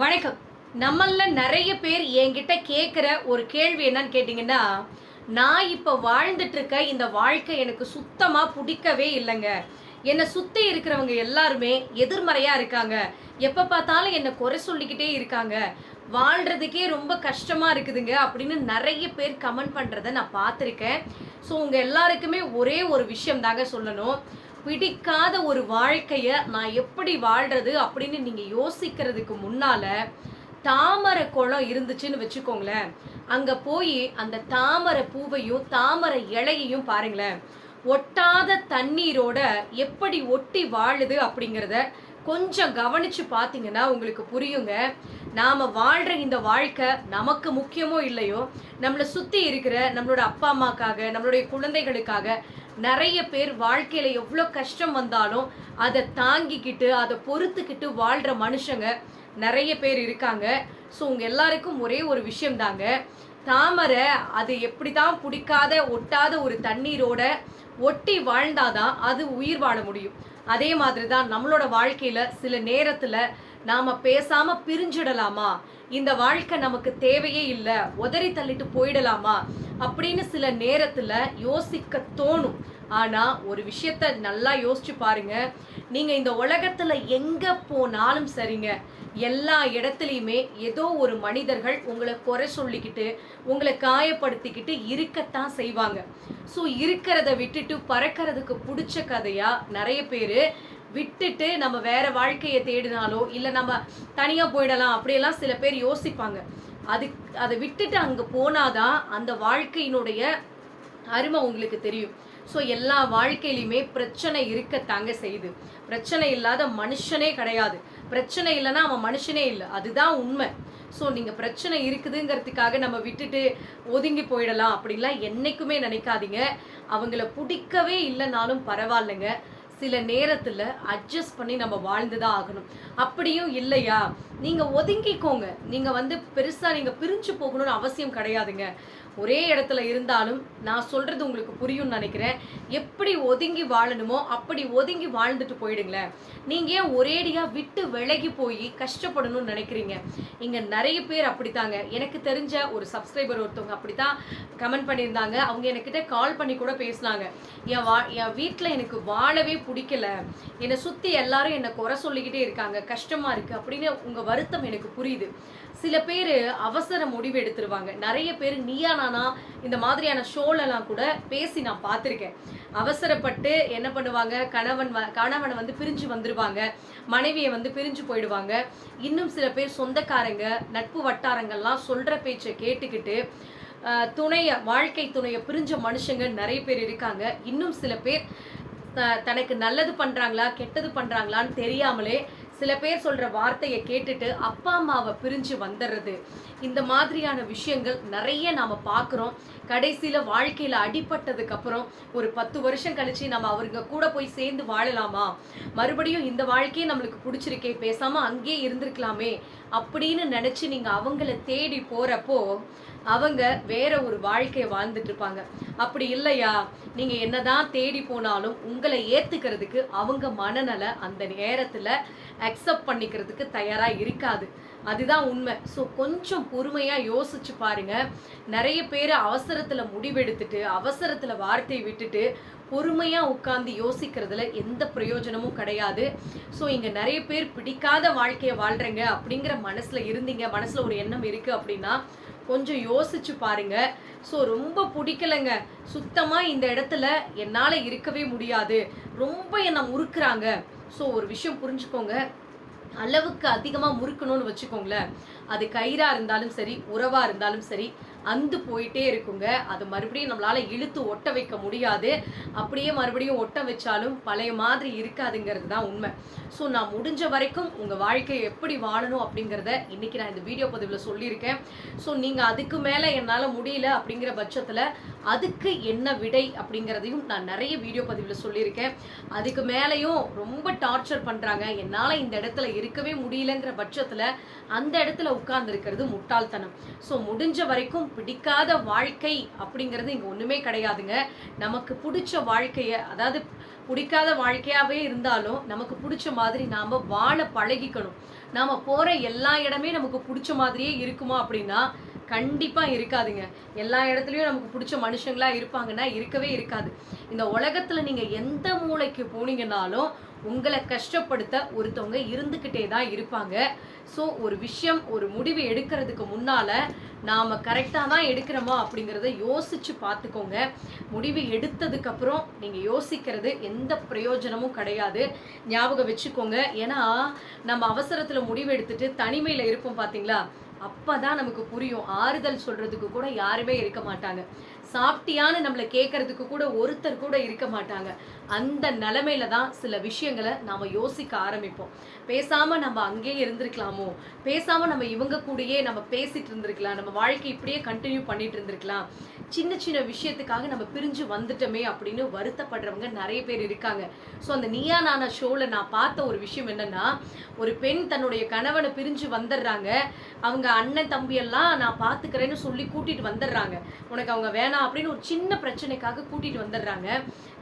வணக்கம். நம்மள நிறைய பேர் என்கிட்ட கேட்குற ஒரு கேள்வி என்னன்னு கேட்டிங்கன்னா நான் இப்போ வாழ்ந்துட்டு இருக்க இந்த வாழ்க்கை எனக்கு சுத்தமாக பிடிக்கவே இல்லைங்க. என்னை சுற்றி இருக்கிறவங்க எல்லாருமே எதிர்மறையாக இருக்காங்க. எப்போ பார்த்தாலும் என்னை குறை சொல்லிக்கிட்டே இருக்காங்க. வாழ்கிறதுக்கே ரொம்ப கஷ்டமாக இருக்குதுங்க அப்படின்னு நிறைய பேர் கமெண்ட் பண்ணுறத நான் பார்த்துருக்கேன். ஸோ உங்கள் எல்லாருக்குமே ஒரே ஒரு விஷயம் தாங்க சொல்லணும். பிடிக்காத ஒரு வாழ்க்கையை நான் எப்படி வாழ்றது அப்படின்னு நீங்கள் யோசிக்கிறதுக்கு முன்னால் தாமரை குளம் இருந்துச்சுன்னு வச்சுக்கோங்களேன். அங்கே போய் அந்த தாமரை பூவையும் தாமரை இலையையும் பாருங்களேன். ஒட்டாத தண்ணீரோட எப்படி ஒட்டி வாழுது அப்படிங்கிறத கொஞ்சம் கவனிச்சு பார்த்தீங்கன்னா உங்களுக்கு புரியுங்க. நாம் வாழ்கிற இந்த வாழ்க்கை நமக்கு முக்கியமோ இல்லையோ நம்மளை சுற்றி இருக்கிற நம்மளோட அப்பா அம்மாக்காக நம்மளுடைய குழந்தைகளுக்காக நிறைய பேர் வாழ்க்கையில எவ்வளோ கஷ்டம் வந்தாலும் அதை தாங்கிக்கிட்டு அதை பொறுத்துக்கிட்டு வாழ்ற மனுஷங்க நிறைய பேர் இருக்காங்க. ஸோ உங்க எல்லாருக்கும் ஒரே ஒரு விஷயம் தாங்க. தாமரை அது எப்படி தான் பிடிக்காத ஒட்டாத ஒரு தண்ணீரோட ஒட்டி வாழ்ந்தாதான் அது உயிர் வாழ முடியும். அதே மாதிரி தான் நம்மளோட வாழ்க்கையில சில நேரத்துல நாம பேசாம பிரிஞ்சிடலாமா? இந்த வாழ்க்கை நமக்கு தேவையே இல்லை உதறி தள்ளிட்டு போயிடலாமா? அப்படின்னு சில நேரத்துல யோசிக்க தோணும். ஆனா ஒரு விஷயத்த நல்லா யோசிச்சு பாருங்க. நீங்க இந்த உலகத்துல எங்க போனாலும் சரிங்க. எல்லா இடத்துலையுமே ஏதோ ஒரு மனிதர்கள் உங்களை குறை சொல்லிக்கிட்டு உங்களை காயப்படுத்திக்கிட்டு இருக்கத்தான் செய்வாங்க. ஸோ இருக்கிறத விட்டுட்டு பறக்கிறதுக்கு பிடிச்ச கதையா நிறைய பேர் விட்டுட்டு நம்ம வேற வாழ்க்கையை தேடினாலோ இல்லை நம்ம தனியாக போயிடலாம் அப்படியெல்லாம் சில பேர் யோசிப்பாங்க. அது அதை விட்டுட்டு அங்கே போனாதான் அந்த வாழ்க்கையினுடைய அருமை உங்களுக்கு தெரியும். ஸோ எல்லா வாழ்க்கையிலையுமே பிரச்சனை இருக்கத்தாங்க செய்யுது. பிரச்சனை இல்லாத மனுஷனே கிடையாது. பிரச்சனை இல்லைன்னா அவன் மனுஷனே இல்லை. அதுதான் உண்மை. ஸோ நீங்கள் பிரச்சனை இருக்குதுங்கிறதுக்காக நம்ம விட்டுட்டு ஒதுங்கி போயிடலாம் அப்படின்லாம் என்றைக்குமே நினைக்காதீங்க. அவங்கள பிடிக்கவே இல்லைனாலும் பரவாயில்லைங்க. சில நேரத்தில் அட்ஜஸ்ட் பண்ணி நம்ம வாழ்ந்து தான் ஆகணும். அப்படியும் இல்லையா? நீங்கள் ஒதுங்கிக்கோங்க. நீங்கள் வந்து பெருசாக நீங்கள் பிரிஞ்சு போகணும்னு அவசியம் கிடையாதுங்க. ஒரே இடத்துல இருந்தாலும் நான் சொல்கிறது உங்களுக்கு புரியும்னு நினைக்கிறேன். எப்படி ஒதுங்கி வாழணுமோ அப்படி ஒதுங்கி வாழ்ந்துட்டு போயிடுங்களேன். நீங்கள் ஏன் ஒரேடியாக விட்டு விலகி போய் கஷ்டப்படணும்னு நினைக்கிறீங்க? இங்கே நிறைய பேர் அப்படித்தாங்க. எனக்கு தெரிஞ்ச ஒரு சப்ஸ்கிரைபர் ஒருத்தவங்க அப்படி தான் கமெண்ட் பண்ணியிருந்தாங்க. அவங்க என்கிட்ட கால் பண்ணி கூட பேசினாங்க. என் வா என் வீட்டில் எனக்கு வாழவே பிடிக்கல. என்னை சுற்றி எல்லாரும் என்னை குறை சொல்லிக்கிட்டே இருக்காங்க. கஷ்டமாக இருக்குது அப்படின்னு உங்கள் வருத்தம் எனக்கு புரியுது. சில பேர் அவசர முடிவு எடுத்துருவாங்க. நிறைய பேர் நீயா நானா இந்த மாதிரியான ஷோலெல்லாம் கூட பேசி நான் பார்த்துருக்கேன். அவசரப்பட்டு என்ன பண்ணுவாங்க? கணவன் வ கணவனை வந்து பிரிஞ்சு வந்துடுவாங்க மனைவியை வந்து பிரிஞ்சு போயிடுவாங்க. இன்னும் சில பேர் சொந்தக்காரங்க நட்பு வட்டாரங்கள்லாம் சொல்கிற பேச்சை கேட்டுக்கிட்டு துணையை வாழ்க்கை துணையை பிரிஞ்ச மனுஷங்க நிறைய பேர் இருக்காங்க. இன்னும் சில பேர் தனக்கு நல்லது பண்ணுறாங்களா கெட்டது பண்ணுறாங்களான்னு தெரியாமலே சில பேர் சொல்ற வார்த்தையை கேட்டுட்டு அப்பா அம்மாவை பிரிஞ்சு வந்துடுறது. இந்த மாதிரியான விஷயங்கள் நிறைய நாம பார்க்குறோம். கடைசியில வாழ்க்கையில அடிபட்டதுக்கு அப்புறம் ஒரு பத்து வருஷம் கழிச்சு நம்ம அவருங்க கூட போய் சேர்ந்து வாழலாமா? மறுபடியும் இந்த வாழ்க்கையே நம்மளுக்கு பிடிச்சிருக்கே பேசாம அங்கேயே இருந்திருக்கலாமே அப்படின்னு நினைச்சு நீங்க அவங்கள தேடி போறப்போ அவங்க வேற ஒரு வாழ்க்கையை வாழ்ந்துட்டு இருப்பாங்க. அப்படி இல்லையா? நீங்க என்னதான் தேடி போனாலும் உங்களை ஏத்துக்கிறதுக்கு அவங்க மனநல அந்த நேரத்துல அக்செப்ட் பண்ணிக்கிறதுக்கு தயாராக இருக்காது. அதுதான் உண்மை. ஸோ கொஞ்சம் பொறுமையாக யோசிச்சு பாருங்க. நிறைய பேர் அவசரத்தில் முடிவெடுத்துட்டு அவசரத்தில் வார்த்தையை விட்டுட்டு பொறுமையாக உட்காந்து யோசிக்கிறதுல எந்த பிரயோஜனமும் கிடையாது. ஸோ இங்கே நிறைய பேர் பிடிக்காத வாழ்க்கையை வாழ்கிறேங்க அப்படிங்கிற மனசில் இருந்தீங்க. மனசில் ஒரு எண்ணம் இருக்கு அப்படின்னா கொஞ்சம் யோசிச்சு பாருங்க. ஸோ ரொம்ப பிடிக்கலைங்க. சுத்தமாக இந்த இடத்துல என்னால் இருக்கவே முடியாது. ரொம்ப என்னை முறுக்குறாங்க. ஸோ ஒரு விஷயம் புரிஞ்சுக்கோங்க. அளவுக்கு அதிகமாக முறுக்கணும்னு வச்சுக்கோங்களேன். அது கயிறாக இருந்தாலும் சரி உறவாக இருந்தாலும் சரி அந்து போயிட்டே இருக்குங்க. அது மறுபடியும் நம்மளால இழுத்து ஒட்ட வைக்க முடியாது. அப்படியே மறுபடியும் ஒட்ட வச்சாலும் பழைய மாதிரி இருக்காதுங்கிறது தான் உண்மை. ஸோ நான் முடிஞ்ச வரைக்கும் உங்கள் வாழ்க்கையை எப்படி வாழணும் அப்படிங்கிறத இன்னைக்கு நான் இந்த வீடியோ பதிவில் சொல்லியிருக்கேன். ஸோ நீங்கள் அதுக்கு மேலே என்னால் முடியல அப்படிங்கிற பட்சத்தில் அதுக்கு என்ன விடை அப்படிங்கிறதையும் நான் நிறைய வீடியோ பதிவில் சொல்லியிருக்கேன். அதுக்கு மேலேயும் ரொம்ப டார்ச்சர் பண்ணுறாங்க என்னால் இந்த இடத்துல இருக்கவே முடியலங்கிற பட்சத்தில் அந்த இடத்துல உட்கார்ந்துருக்கிறது முட்டாள்தனம். ஸோ முடிஞ்ச வரைக்கும் பிடிக்காத வாழ்க்கை அப்படிங்கிறது இங்கே ஒன்றுமே கிடையாதுங்க. நமக்கு பிடிச்ச வாழ்க்கையை அதாவது பிடிக்காத வாழ்க்கையாகவே இருந்தாலும் நமக்கு பிடிச்ச மாதிரி நாம் வாழ பழகிக்கணும். நாம் போகிற எல்லா இடமே நமக்கு பிடிச்ச மாதிரியே இருக்குமா அப்படின்னா கண்டிப்பாக இருக்காதுங்க. எல்லா இடத்துலையும் நமக்கு பிடிச்ச மனுஷங்களாக இருப்பாங்கன்னா இருக்கவே இருக்காது. இந்த உலகத்தில் நீங்கள் எந்த மூளைக்கு போனீங்கன்னாலும் உங்களை கஷ்டப்படுத்த ஒருத்தவங்க இருந்துக்கிட்டே தான் இருப்பாங்க. ஸோ ஒரு விஷயம் ஒரு முடிவு எடுக்கிறதுக்கு முன்னால் நாம் கரெக்டாக தான் எடுக்கிறோமா அப்படிங்கிறத யோசித்து பார்த்துக்கோங்க. முடிவு எடுத்ததுக்கப்புறம் நீங்கள் யோசிக்கிறது எந்த பிரயோஜனமும் கிடையாது. ஞாபகம் வச்சுக்கோங்க. ஏன்னா நம்ம அவசரத்தில் முடிவு எடுத்துட்டு தனிமையில் இருப்போம் பார்த்திங்களா அப்போ தான் நமக்கு புரியும். ஆறுதல் சொல்கிறதுக்கு கூட யாருமே இருக்க மாட்டாங்க. சாப்பிட்டியான்னு நம்மளை கேட்கறதுக்கு கூட ஒருத்தர் கூட இருக்க மாட்டாங்க. அந்த நிலமையில தான் சில விஷயங்களை நாம் யோசிக்க ஆரம்பிப்போம். பேசாம நம்ம அங்கேயே இருந்திருக்கலாமோ? பேசாம நம்ம இவங்க கூடயே நம்ம பேசிட்டு இருந்திருக்கலாம். நம்ம வாழ்க்கை இப்படியே கண்டினியூ பண்ணிட்டு இருந்திருக்கலாம். சின்ன சின்ன விஷயத்துக்காக நம்ம பிரிஞ்சு வந்துட்டோமே அப்படின்னு வருத்தப்படுறவங்க நிறைய பேர் இருக்காங்க. ஸோ அந்த நீயா நானா ஷோவில் நான் பார்த்த ஒரு விஷயம் என்னன்னா ஒரு பெண் தன்னுடைய கணவனை பிரிஞ்சு வந்துடுறாங்க. அவங்க அண்ணன் தம்பியெல்லாம் நான் பார்த்துக்கிறேன்னு சொல்லி கூட்டிட்டு வந்துடுறாங்க. உனக்கு அவங்க வேணாம் அப்படின்னு ஒரு சின்ன பிரச்சனைக்காக கூட்டிட்டு வந்துடுறாங்க.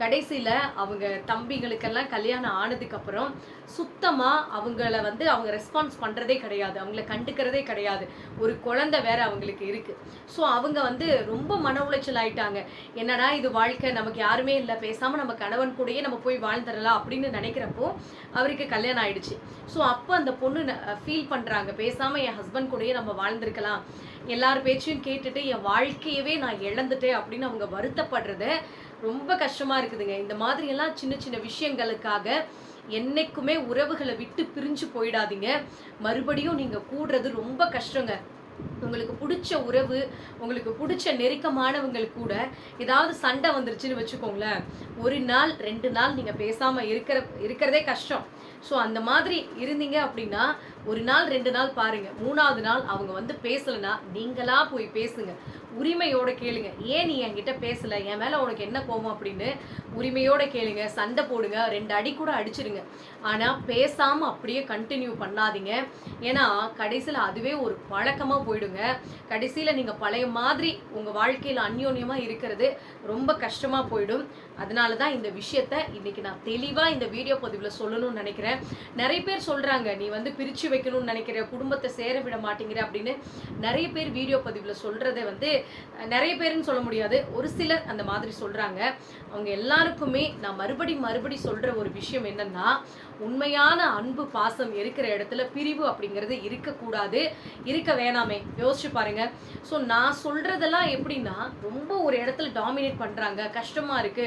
கடைசியில் அவங்க தம்பிகளுக்கெல்லாம் கல்யாணம் ஆனதுக்கப்புறம் சுத்தமாக அவங்கள வந்து அவங்க ரெஸ்பான்ஸ் பண்ணுறதே கிடையாது. அவங்கள கண்டுக்கிறதே கிடையாது. ஒரு குழந்தை வேற அவங்களுக்கு இருக்குது ஸோ அவங்க வந்து ரொம்ப மன உளைச்சல் ஆயிட்டாங்க. என்னடா இது வாழ்க்கை? நமக்கு யாருமே இல்லை. பேசாமல் நம்ம கணவன் கூடயே நம்ம போய் வாழ்ந்துடலாம் அப்படின்னு நினைக்கிறப்போ அவருக்கு கல்யாணம் ஆயிடுச்சு. ஸோ அப்போ அந்த பொண்ணு ஃபீல் பண்ணுறாங்க பேசாமல் என் ஹஸ்பண்ட் கூடயே நம்ம வாழ்ந்திருக்கலாம். எல்லார் பேச்சையும் கேட்டுட்டு என் வாழ்க்கையவே நான் இழந்துட்டேன் அப்படின்னு அவங்க வருத்தப்படுறத ரொம்ப கஷ்டமா இருக்குதுங்க. இந்த மாதிரி எல்லாம் சின்ன சின்ன விஷயங்களுக்காக என்னைக்குமே உறவுகளை விட்டு பிரிஞ்சு போயிடாதீங்க. மறுபடியும் நீங்க கூடுறது ரொம்ப கஷ்டங்க. உங்களுக்கு பிடிச்ச உறவு உங்களுக்கு பிடிச்ச நெருக்கமானவங்களுக்கு கூட ஏதாவது சண்டை வந்துருச்சுன்னு வச்சுக்கோங்களேன். ஒரு நாள் ரெண்டு நாள் நீங்க பேசாம இருக்கிற இருக்கிறதே கஷ்டம். ஸோ அந்த மாதிரி இருந்தீங்க அப்படின்னா ஒரு நாள் ரெண்டு நாள் பாருங்க. மூணாவது நாள் அவங்க வந்து பேசலைன்னா நீங்களா போய் பேசுங்க. உரிமையோட கேளுங்க. ஏன் நீ என்கிட்ட பேசல? என் மேல உனக்கு என்ன கோபம் அப்படின்னு உரிமையோட கேளுங்க. சண்டை போடுங்க. ரெண்டு அடி கூட அடிச்சிருங்க. ஆனா பேசாம அப்படியே கண்டினியூ பண்ணாதீங்க. ஏன்னா கடைசியில் அதுவே ஒரு பழக்கமா போயிடுங்க. கடைசியில நீங்க பழைய மாதிரி உங்க வாழ்க்கையில அந்யோன்யமா இருக்கிறது ரொம்ப கஷ்டமா போயிடும். அதனால தான் இந்த விஷயத்த இன்னைக்கு நான் தெளிவா இந்த வீடியோ பதிவில் சொல்லணும்னு நினைக்கிறேன். நிறைய பேர் சொல்றாங்க நீ வந்து பிரிச்சு வைக்கணும்னு நினைக்கிற குடும்பத்தை சேர விட மாட்டேங்கிற அப்படின்னு. நிறைய பேர் வீடியோ பதிவுல சொல்றதை வந்து நிறைய பேருன்னு சொல்ல முடியாது. ஒரு சிலர் அந்த மாதிரி சொல்றாங்க. அவங்க எல்லாருக்குமே நான் மறுபடி மறுபடி சொல்ற ஒரு விஷயம் என்னன்னா உண்மையான அன்பு பாசம் இருக்கிற இடத்துல பிரிவு அப்படிங்கிறது இருக்கக்கூடாது. இருக்க வேணாமே. யோசிச்சு பாருங்க. ஸோ நான் சொல்றதெல்லாம் எப்படின்னா ரொம்ப ஒரு இடத்துல டாமினேட் பண்றாங்க. கஷ்டமா இருக்கு.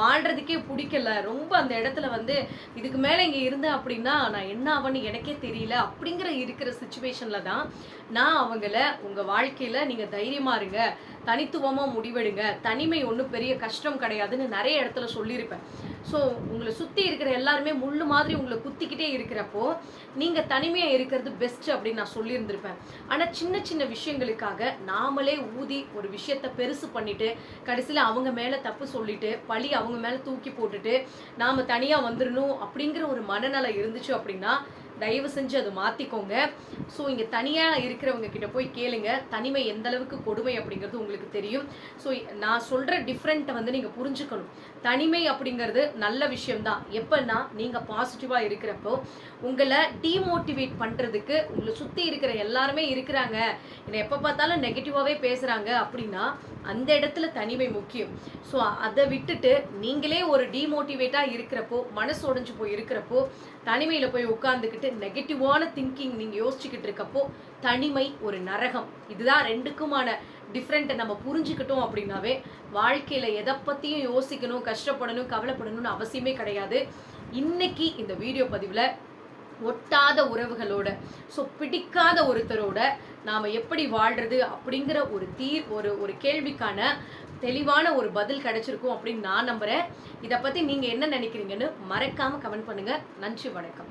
வாழ்றதுக்கே பிடிக்கல. ரொம்ப அந்த இடத்துல வந்து இதுக்கு மேலே இங்கே இருந்தேன் அப்படின்னா நான் என்ன ஆவன்னு எனக்கே தெரியல. அப்படிங்கிற இருக்கிற சுச்சுவேஷன்ல தான் நான் அவங்கள உங்க வாழ்க்கையில நீங்க தைரியமா இருங்க. தனித்துவமா முடிவெடுங்க. தனிமை ஒன்றும் பெரிய கஷ்டம் கிடையாதுன்னு நிறைய இடத்துல சொல்லியிருப்பேன். ஸோ உங்களை சுற்றி இருக்கிற எல்லாருமே முள்ளு மாதிரி உங்களை குத்திக்கிட்டே இருக்கிறப்போ நீங்கள் தனிமையாக இருக்கிறது பெஸ்ட் அப்படின்னு நான் சொல்லியிருந்திருப்பேன். ஆனால் சின்ன சின்ன விஷயங்களுக்காக நாமளே ஊதி ஒரு விஷயத்த பெருசு பண்ணிட்டு கடைசியில் அவங்க மேலே தப்பு சொல்லிட்டு பழி அவங்க மேலே தூக்கி போட்டுட்டு நாம் தனியாக வந்துடணும் அப்படிங்கிற ஒரு மனநலம் இருந்துச்சு அப்படின்னா தயவு செஞ்சு அதை மாற்றிக்கோங்க ஸோ இங்கே தனியாக இருக்கிறவங்க கிட்ட போய் கேளுங்க. தனிமை எந்த அளவுக்கு கொடுமை அப்படிங்கிறது உங்களுக்கு தெரியும். ஸோ நான் சொல்கிற டிஃப்ரெண்ட்டை வந்து நீங்கள் புரிஞ்சுக்கணும். தனிமை அப்படிங்கிறது நல்ல விஷயம்தான். எப்போன்னா நீங்கள் பாசிட்டிவாக இருக்கிறப்போ உங்களை டீமோட்டிவேட் பண்ணுறதுக்கு உங்களை சுற்றி இருக்கிற எல்லாருமே இருக்கிறாங்க. என்னை எப்போ பார்த்தாலும் நெகட்டிவாகவே பேசுகிறாங்க அப்படின்னா அந்த இடத்துல தனிமை முக்கியம். ஸோ அதை விட்டுட்டு நீங்களே ஒரு டீமோட்டிவேட்டாக இருக்கிறப்போ மனசு உடஞ்சி போய் இருக்கிறப்போ தனிமையில் போய் உட்காந்துக்கிட்டு நெகட்டிவான திங்கிங் நீங்கள் யோசிச்சுக்கிட்டு இருக்கப்போ தனிமை ஒரு நரகம். இதுதான் ரெண்டுக்குமான டிஃப்ரெண்ட்டை நம்ம புரிஞ்சுக்கிட்டோம் அப்படின்னாவே வாழ்க்கையில் எதை பற்றியும் யோசிக்கணும் கஷ்டப்படணும் கவலைப்படணும்னு அவசியமே கிடையாது. இன்னைக்கு இந்த வீடியோ பதிவில் ஒட்டாத உறவுகளோட ஸோ பிடிக்காத ஒருத்தரோட நாம் எப்படி வாழ்றது அப்படிங்கிற ஒரு தீர் ஒரு ஒரு கேள்விக்கான தெளிவான ஒரு பதில் கிடைச்சிருக்கும் அப்படின்னு நான் நம்புகிறேன் இதை பற்றி நீங்கள் என்ன நினைக்கிறீங்கன்னு மறக்காமல் கமெண்ட் பண்ணுங்கள் நன்றி வணக்கம்.